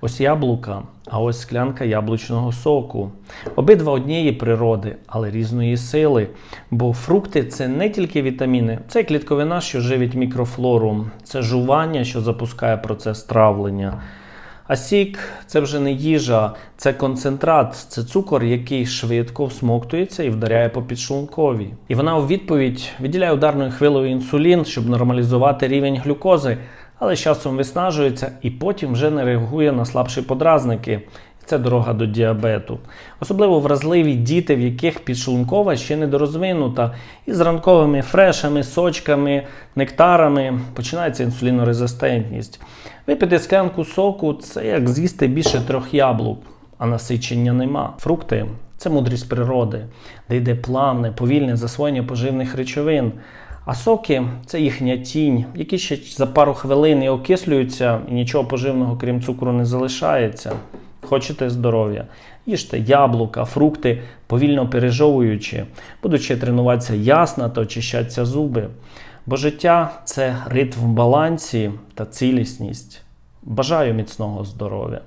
Ось яблука, а ось склянка яблучного соку. Обидва однієї природи, але різної сили. Бо фрукти це не тільки вітаміни, це клітковина, що живить мікрофлору, це жування, що запускає процес травлення. А сік це вже не їжа, це концентрат, це цукор, який швидко всмоктується і вдаряє по підшлунковій. І вона у відповідь виділяє ударною хвилею інсулін, щоб нормалізувати рівень глюкози, але з часом виснажується і потім вже не реагує на слабші подразники. Це дорога до діабету. Особливо вразливі діти, в яких підшлункова ще недорозвинута, і з ранковими фрешами, сочками, нектарами починається інсулінорезистентність. Випити склянку соку це як з'їсти більше трьох яблук, а насичення нема. Фрукти це мудрість природи, де йде плавне, повільне засвоєння поживних речовин. А соки це їхня тінь, які ще за пару хвилин і окислюються, і нічого поживного, крім цукру, не залишається. Хочете здоров'я? Їжте яблука, фрукти, повільно пережовуючи, будучи тренуватися ясно та очищатися зуби. Бо життя це ритм в балансі та цілісність. Бажаю міцного здоров'я!